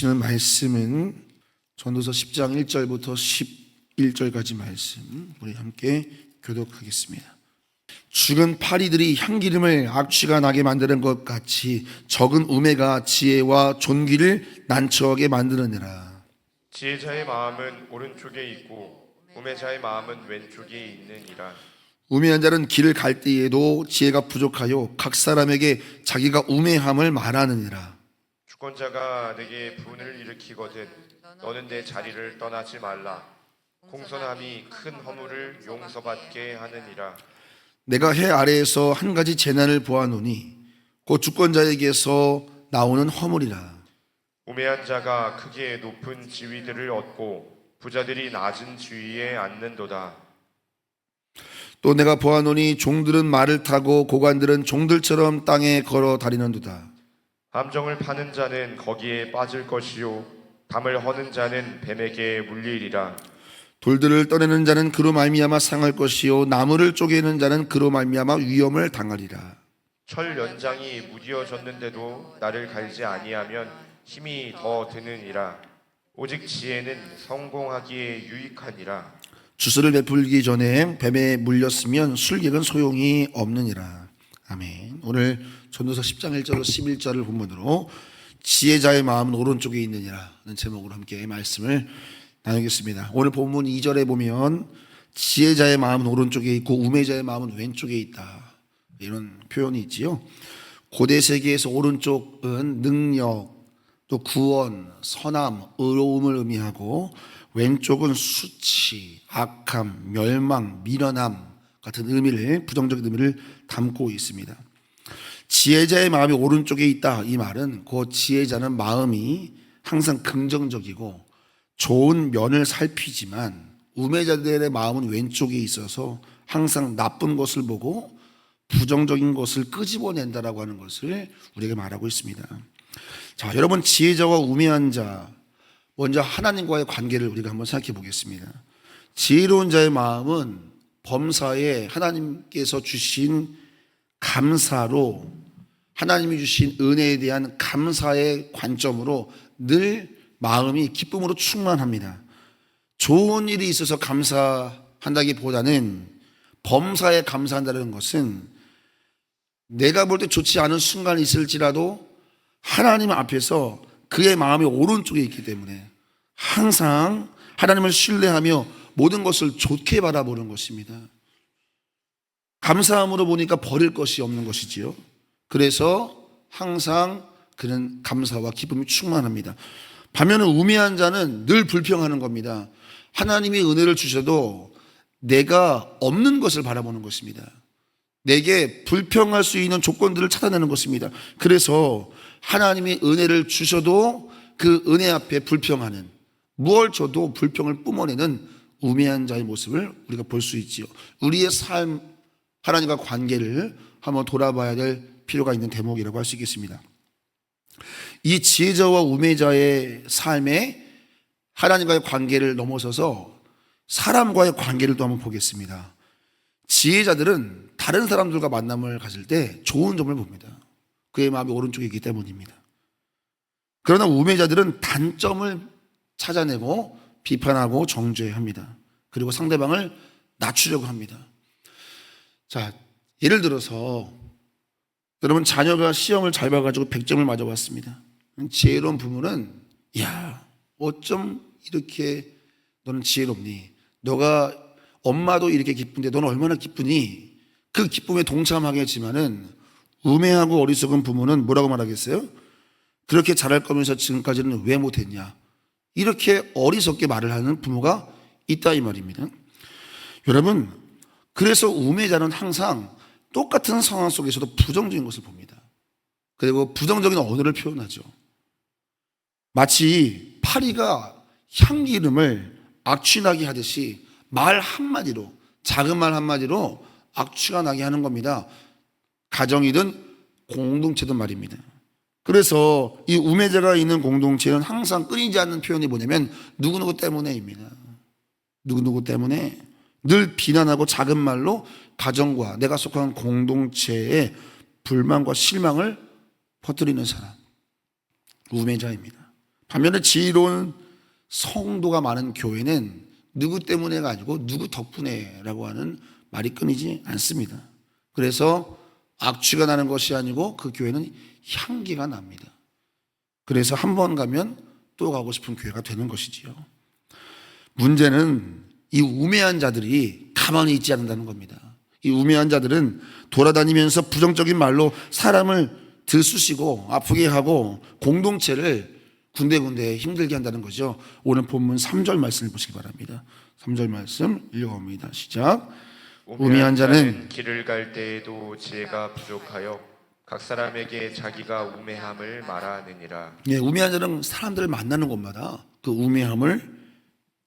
주시는 말씀은 전도서 10장 1절부터 11절까지 말씀 우리 함께 교독하겠습니다. 죽은 파리들이 향기름을 악취가 나게 만드는 것 같이 적은 우매가 지혜와 존귀를 난처하게 만드느니라. 지혜자의 마음은 오른쪽에 있고 우매자의 마음은 왼쪽에 있느니라. 우매한 자는 길을 갈 때에도 지혜가 부족하여 각 사람에게 자기가 우매함을 말하느니라. 주권자가 내게 분을 일으키거든 너는 내 자리를 떠나지 말라. 공손함이 큰 허물을 용서받게 하느니라. 내가 해 아래에서 한 가지 재난을 보아노니 곧 주권자에게서 나오는 허물이라. 우매한 자가 크게 높은 지위들을 얻고 부자들이 낮은 지위에 앉는도다. 또 내가 보아노니 종들은 말을 타고 고관들은 종들처럼 땅에 걸어 다니는도다. 함정을 파는 자는 거기에 빠질 것이요 담을 허는 자는 뱀에게 물리리라. 돌들을 떠내는 자는 그로 말미암아 상할 것이요 나무를 쪼개는 자는 그로 말미암아 위험을 당하리라. 철 연장이 무디어졌는데도 나를 갈지 아니하면 힘이 더 드느니라. 오직 지혜는 성공하기에 유익하니라. 주스를 베풀기 전에 뱀에 물렸으면 술객은 소용이 없느니라. 아멘. 오늘 전도서 10장 1절로 11절을 본문으로 지혜자의 마음은 오른쪽에 있느니라는 제목으로 함께 말씀을 나누겠습니다. 오늘 본문 2절에 보면 지혜자의 마음은 오른쪽에 있고 우매자의 마음은 왼쪽에 있다. 이런 표현이 있지요. 고대 세계에서 오른쪽은 능력, 또 구원, 선함, 의로움을 의미하고 왼쪽은 수치, 악함, 멸망, 미련함 같은 의미를 부정적인 의미를 담고 있습니다. 지혜자의 마음이 오른쪽에 있다 이 말은 그 지혜자는 마음이 항상 긍정적이고 좋은 면을 살피지만 우매자들의 마음은 왼쪽에 있어서 항상 나쁜 것을 보고 부정적인 것을 끄집어낸다라고 하는 것을 우리에게 말하고 있습니다. 자, 여러분 지혜자와 우매한 자 먼저 하나님과의 관계를 우리가 한번 생각해 보겠습니다. 지혜로운 자의 마음은 범사에 하나님께서 주신 감사로 하나님이 주신 은혜에 대한 감사의 관점으로 늘 마음이 기쁨으로 충만합니다. 좋은 일이 있어서 감사한다기보다는 범사에 감사한다는 것은 내가 볼 때 좋지 않은 순간이 있을지라도 하나님 앞에서 그의 마음이 오른쪽에 있기 때문에 항상 하나님을 신뢰하며 모든 것을 좋게 바라보는 것입니다. 감사함으로 보니까 버릴 것이 없는 것이지요. 그래서 항상 그는 감사와 기쁨이 충만합니다. 반면에 우매한 자는 늘 불평하는 겁니다. 하나님이 은혜를 주셔도 내가 없는 것을 바라보는 것입니다. 내게 불평할 수 있는 조건들을 찾아내는 것입니다. 그래서 하나님이 은혜를 주셔도 그 은혜 앞에 불평하는 무얼 줘도 불평을 뿜어내는 우매한 자의 모습을 우리가 볼 수 있지요. 우리의 삶 하나님과 관계를 한번 돌아봐야 될 필요가 있는 대목이라고 할 수 있겠습니다. 이 지혜자와 우매자의 삶에 하나님과의 관계를 넘어서서 사람과의 관계를 또 한번 보겠습니다. 지혜자들은 다른 사람들과 만남을 가질 때 좋은 점을 봅니다. 그의 마음이 오른쪽에 있기 때문입니다. 그러나 우매자들은 단점을 찾아내고 비판하고 정죄합니다. 그리고 상대방을 낮추려고 합니다. 자, 예를 들어서 여러분 자녀가 시험을 잘 봐가지고 100점을 맞아봤습니다. 지혜로운 부모는 야 어쩜 이렇게 너는 지혜롭니? 너가 엄마도 이렇게 기쁜데 너는 얼마나 기쁘니? 그 기쁨에 동참하겠지만은 우매하고 어리석은 부모는 뭐라고 말하겠어요? 그렇게 잘할 거면서 지금까지는 왜 못했냐? 이렇게 어리석게 말을 하는 부모가 있다 이 말입니다. 여러분, 그래서 우매자는 항상 똑같은 상황 속에서도 부정적인 것을 봅니다. 그리고 부정적인 언어를 표현하죠. 마치 파리가 향기름을 악취나게 하듯이 말 한마디로, 작은 말 한마디로 악취가 나게 하는 겁니다. 가정이든 공동체든 말입니다. 그래서 이 우매자가 있는 공동체는 항상 끊이지 않는 표현이 뭐냐면 누구누구 때문에입니다. 누구누구 때문에 늘 비난하고 작은 말로 가정과 내가 속한 공동체에 불만과 실망을 퍼뜨리는 사람. 우매자입니다. 반면에 지혜로운 성도가 많은 교회는 누구 때문에가 아니고 누구 덕분에라고 하는 말이 끊이지 않습니다. 그래서 악취가 나는 것이 아니고 그 교회는 향기가 납니다. 그래서 한 번 가면 또 가고 싶은 교회가 되는 것이지요. 문제는 이 우매한 자들이 가만히 있지 않는다는 겁니다. 이 우매한 자들은 돌아다니면서 부정적인 말로 사람을 들쑤시고 아프게 하고 공동체를 군데군데 힘들게 한다는 거죠. 오늘 본문 3절 말씀을 보시기 바랍니다. 3절 말씀 읽어봅니다. 시작. 우매한 자는 길을 갈 때에도 지혜가 부족하여 각 사람에게 자기가 우매함을 말하느니라. 예, 우매한 자는 사람들을 만나는 곳마다 그 우매함을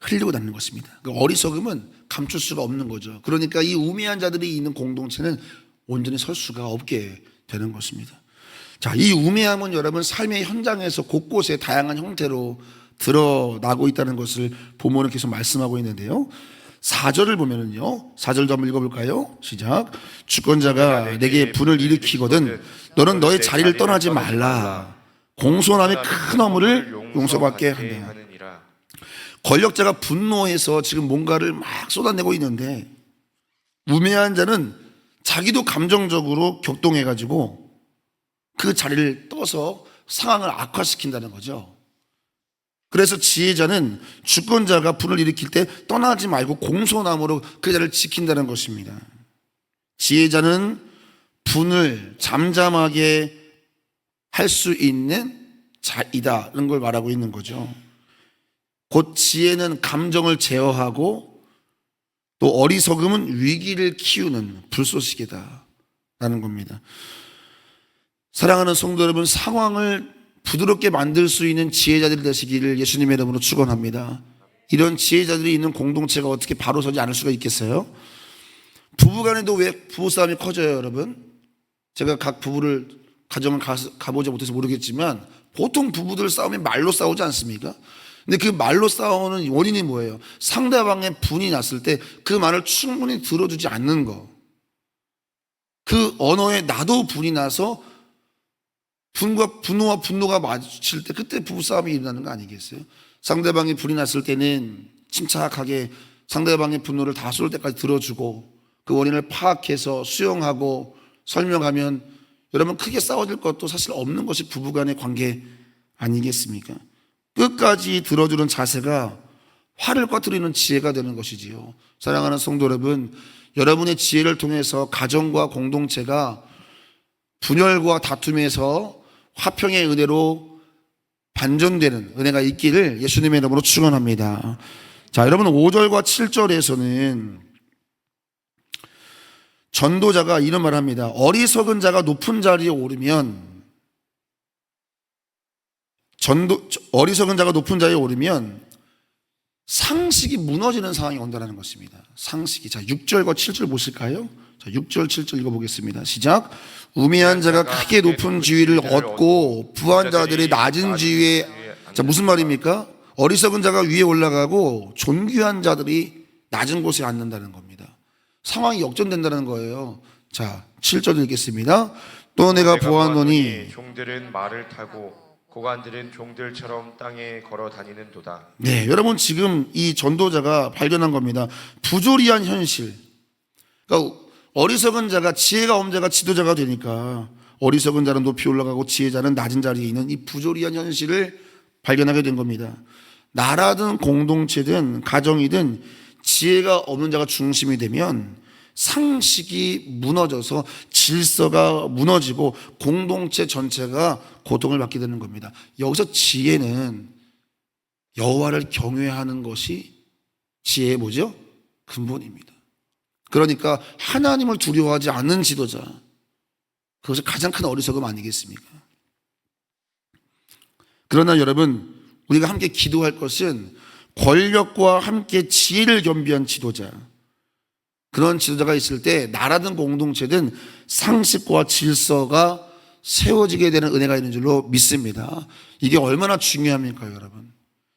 흘리고 다니는 것입니다. 그 어리석음은 감출 수가 없는 거죠. 그러니까 이 우매한 자들이 있는 공동체는 온전히 설 수가 없게 되는 것입니다. 자, 이 우매함은 여러분 삶의 현장에서 곳곳에 다양한 형태로 드러나고 있다는 것을 본문은 계속 말씀하고 있는데요. 4절을 보면은요. 4절 좀 읽어볼까요? 시작. 주권자가 내게 분을 일으키거든 너는 너의 자리를 떠나지 말라. 공손함의 큰 허물을 용서받게 한다. 권력자가 분노해서 지금 뭔가를 막 쏟아내고 있는데 우매한 자는 자기도 감정적으로 격동해가지고 그 자리를 떠서 상황을 악화시킨다는 거죠. 그래서 지혜자는 주권자가 분을 일으킬 때 떠나지 말고 공손함으로 그 자리를 지킨다는 것입니다. 지혜자는 분을 잠잠하게 할 수 있는 자이다는 걸 말하고 있는 거죠. 곧 지혜는 감정을 제어하고 또 어리석음은 위기를 키우는 불쏘시개다라는 겁니다. 사랑하는 성도 여러분, 상황을 부드럽게 만들 수 있는 지혜자들이 되시기를 예수님의 이름으로 축원합니다. 이런 지혜자들이 있는 공동체가 어떻게 바로 서지 않을 수가 있겠어요? 부부간에도 왜 부부싸움이 커져요, 여러분? 제가 각 부부를 가정을 가, 가보지 못해서 모르겠지만 보통 부부들 싸움이 말로 싸우지 않습니까? 근데 그 말로 싸우는 원인이 뭐예요? 상대방의 분이 났을 때 그 말을 충분히 들어주지 않는 거. 그 언어에 나도 분이 나서 분과 분노와 분노가 마주칠 때 그때 부부싸움이 일어나는 거 아니겠어요? 상대방이 불이 났을 때는 침착하게 상대방의 분노를 다 쏠 때까지 들어주고 그 원인을 파악해서 수용하고 설명하면 여러분 크게 싸워질 것도 사실 없는 것이 부부간의 관계 아니겠습니까? 끝까지 들어주는 자세가 화를 꺼뜨리는 지혜가 되는 것이지요. 사랑하는 성도 여러분, 여러분의 지혜를 통해서 가정과 공동체가 분열과 다툼에서 화평의 은혜로 반전되는 은혜가 있기를 예수님의 이름으로 축원합니다. 자, 여러분 5절과 7절에서는 전도자가 이런 말을 합니다. 어리석은 자가 높은 자리에 오르면 전도 어리석은 자가 높은 자리에 오르면 상식이 무너지는 상황이 온다는 것입니다. 상식이. 자, 6절과 7절 보실까요? 자, 6절, 7절 읽어보겠습니다. 시작. 우매한 자가 크게 높은 지위를 얻고 부한 자들이 낮은 지위에 자, 무슨 말입니까? 어리석은 자가 위에 올라가고 존귀한 자들이 낮은 곳에 앉는다는 겁니다. 상황이 역전된다는 거예요. 자, 7절 읽겠습니다. 또 내가 보았노니 종들은 말을 타고 고관들은 종들처럼 땅에 걸어 다니는 도다. 네, 여러분 지금 이 전도자가 발견한 겁니다. 부조리한 현실. 그러니까 어리석은 자가 지혜가 없는 자가 지도자가 되니까 어리석은 자는 높이 올라가고 지혜자는 낮은 자리에 있는 이 부조리한 현실을 발견하게 된 겁니다. 나라든 공동체든 가정이든 지혜가 없는 자가 중심이 되면 상식이 무너져서 질서가 무너지고 공동체 전체가 고통을 받게 되는 겁니다. 여기서 지혜는 여호와를 경외하는 것이 지혜의 뭐죠? 근본입니다. 그러니까 하나님을 두려워하지 않는 지도자. 그것이 가장 큰 어리석음 아니겠습니까? 그러나 여러분, 우리가 함께 기도할 것은 권력과 함께 지혜를 겸비한 지도자. 그런 지도자가 있을 때 나라든 공동체든 상식과 질서가 세워지게 되는 은혜가 있는 줄로 믿습니다. 이게 얼마나 중요합니까, 여러분?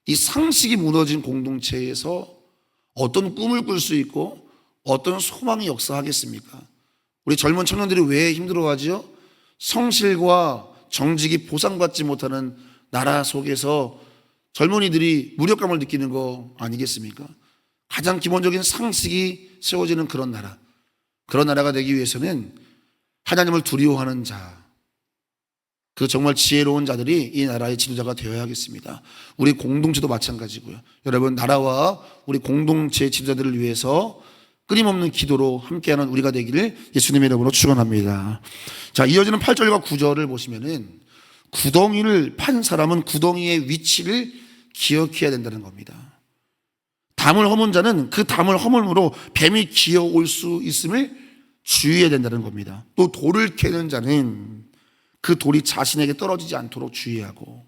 이 상식이 무너진 공동체에서 어떤 꿈을 꿀 수 있고 어떤 소망이 역사하겠습니까? 우리 젊은 청년들이 왜 힘들어하지요? 성실과 정직이 보상받지 못하는 나라 속에서 젊은이들이 무력감을 느끼는 거 아니겠습니까? 가장 기본적인 상식이 세워지는 그런 나라. 그런 나라가 되기 위해서는 하나님을 두려워하는 자, 그 정말 지혜로운 자들이 이 나라의 지도자가 되어야 하겠습니다. 우리 공동체도 마찬가지고요. 여러분, 나라와 우리 공동체 지도자들을 위해서 끊임없는 기도로 함께하는 우리가 되기를 예수님의 이름으로 축원합니다. 자, 이어지는 8절과 9절을 보시면은 구덩이를 판 사람은 구덩이의 위치를 기억해야 된다는 겁니다. 담을 허문 자는 그 담을 허물므로 뱀이 기어올 수 있음을 주의해야 된다는 겁니다. 또 돌을 캐는 자는 그 돌이 자신에게 떨어지지 않도록 주의하고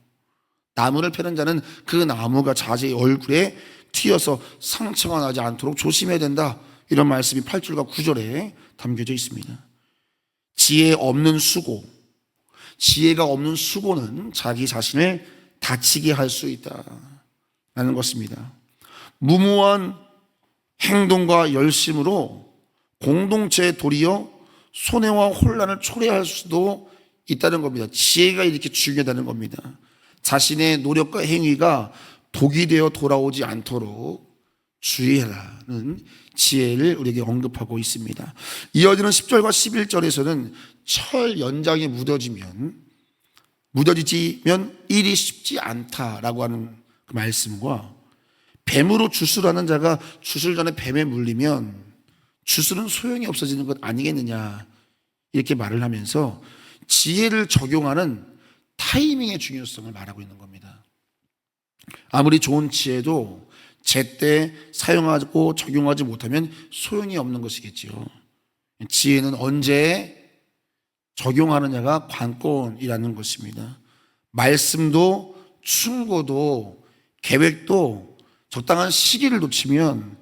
나무를 패는 자는 그 나무가 자기의 얼굴에 튀어서 상처가 나지 않도록 조심해야 된다. 이런 말씀이 8절과 9절에 담겨져 있습니다. 지혜 없는 수고, 지혜가 없는 수고는 자기 자신을 다치게 할 수 있다라는 것입니다. 무모한 행동과 열심으로 공동체에 도리어 손해와 혼란을 초래할 수도 있다는 겁니다. 지혜가 이렇게 중요하다는 겁니다. 자신의 노력과 행위가 독이 되어 돌아오지 않도록 주의하라는 지혜를 우리에게 언급하고 있습니다. 이어지는 10절과 11절에서는 철 연장에 묻어지면 묻어지면 일이 쉽지 않다라고 하는 그 말씀과 뱀으로 주술하는 자가 주술 전에 뱀에 물리면 주술은 소용이 없어지는 것 아니겠느냐 이렇게 말을 하면서 지혜를 적용하는 타이밍의 중요성을 말하고 있는 겁니다. 아무리 좋은 지혜도 제때 사용하고 적용하지 못하면 소용이 없는 것이겠지요. 지혜는 언제 적용하느냐가 관건이라는 것입니다. 말씀도 충고도 계획도 적당한 시기를 놓치면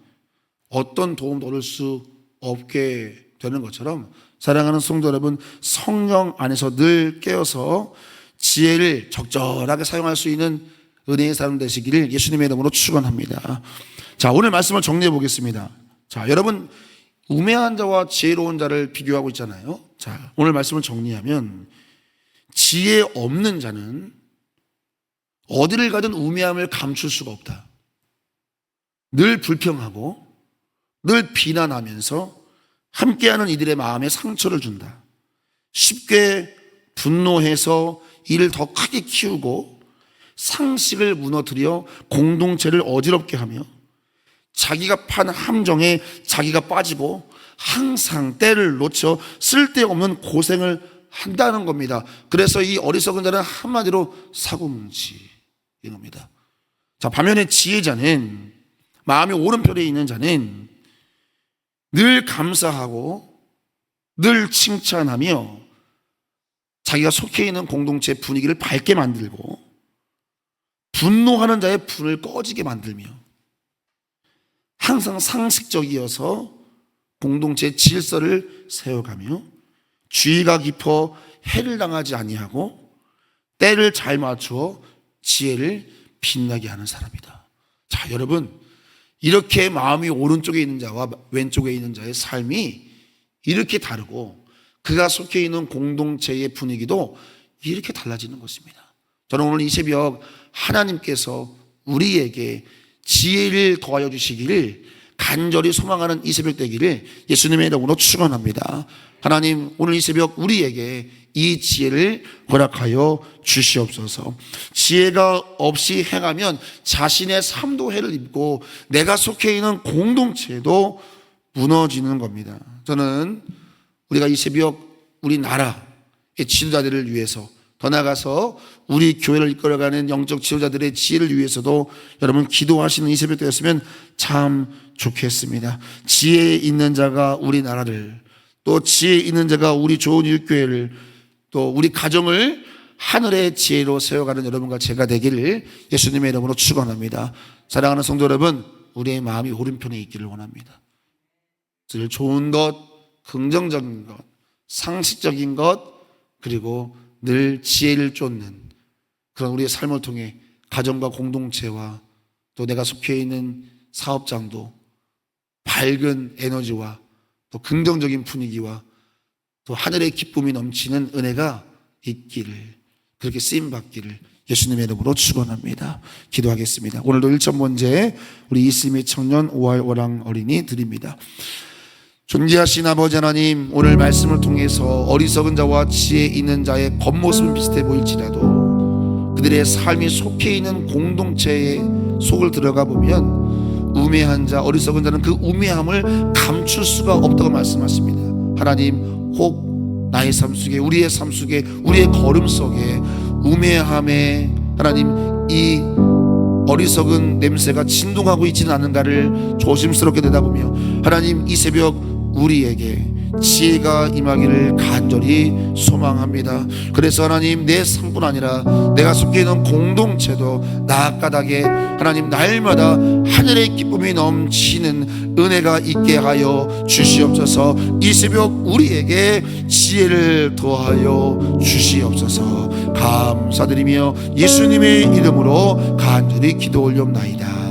어떤 도움도 얻을 수 없게 되는 것처럼 사랑하는 성도 여러분 성령 안에서 늘 깨어서 지혜를 적절하게 사용할 수 있는 은혜의 사람 되시기를 예수님의 이름으로 축원합니다. 자, 오늘 말씀을 정리해 보겠습니다. 자, 여러분 우매한 자와 지혜로운 자를 비교하고 있잖아요. 자, 오늘 말씀을 정리하면 지혜 없는 자는 어디를 가든 우매함을 감출 수가 없다. 늘 불평하고 늘 비난하면서 함께하는 이들의 마음에 상처를 준다. 쉽게 분노해서 이를 더 크게 키우고 상식을 무너뜨려 공동체를 어지럽게 하며 자기가 판 함정에 자기가 빠지고 항상 때를 놓쳐 쓸데없는 고생을 한다는 겁니다. 그래서 이 어리석은 자는 한마디로 사고뭉치 이겁니다. 자, 반면에 지혜자는 마음이 오른편에 있는 자는 늘 감사하고 늘 칭찬하며 자기가 속해 있는 공동체 분위기를 밝게 만들고 분노하는 자의 불을 꺼지게 만들며 항상 상식적이어서 공동체 질서를 세워가며 주의가 깊어 해를 당하지 아니하고 때를 잘 맞추어 지혜를 빛나게 하는 사람이다. 자, 여러분 이렇게 마음이 오른쪽에 있는 자와 왼쪽에 있는 자의 삶이 이렇게 다르고 그가 속해 있는 공동체의 분위기도 이렇게 달라지는 것입니다. 저는 오늘 이 새벽 하나님께서 우리에게 지혜를 더하여 주시기를 간절히 소망하는 이 새벽 되기를 예수님의 이름으로 축원합니다. 하나님 오늘 이 새벽 우리에게 이 지혜를 허락하여 주시옵소서. 지혜가 없이 행하면 자신의 삶도 해를 입고 내가 속해 있는 공동체도 무너지는 겁니다. 저는 우리가 이 새벽 우리 나라의 지도자들을 위해서 더 나아가서 우리 교회를 이끌어가는 영적 지도자들의 지혜를 위해서도 여러분 기도하시는 이 새벽 되었으면 참 좋겠습니다. 지혜 있는 자가 우리 나라를 또 지혜 있는 자가 우리 좋은 이웃교회를 또 우리 가정을 하늘의 지혜로 세워가는 여러분과 제가 되기를 예수님의 이름으로 축원합니다. 사랑하는 성도 여러분, 우리의 마음이 오른편에 있기를 원합니다. 늘 좋은 것, 긍정적인 것, 상식적인 것, 그리고 늘 지혜를 쫓는 그런 우리의 삶을 통해 가정과 공동체와 또 내가 속해 있는 사업장도 밝은 에너지와 또 긍정적인 분위기와 또 하늘의 기쁨이 넘치는 은혜가 있기를 그렇게 쓰임 받기를 예수님의 이름으로 축원합니다. 기도하겠습니다. 오늘도 1천 번째 우리 이스미 청년 오할 오랑 어린이 드립니다. 존귀하신 아버지 하나님 오늘 말씀을 통해서 어리석은 자와 지혜 있는 자의 겉모습은 비슷해 보일지라도 그들의 삶이 속해 있는 공동체의 속을 들어가 보면 우매한 자 어리석은 자는 그 우매함을 감출 수가 없다고 말씀하십니다. 하나님 혹 나의 삶 속에 우리의 삶 속에 우리의 걸음 속에 우매함에 하나님 이 어리석은 냄새가 진동하고 있지는 않은가를 조심스럽게 내다보며 하나님 이 새벽 우리에게 지혜가 임하기를 간절히 소망합니다. 그래서 하나님 내 삶뿐 아니라 내가 속해 있는 공동체도 나아가닥에 하나님 날마다 하늘의 기쁨이 넘치는 은혜가 있게 하여 주시옵소서. 이 새벽 우리에게 지혜를 더하여 주시옵소서. 감사드리며 예수님의 이름으로 간절히 기도 올려옵나이다.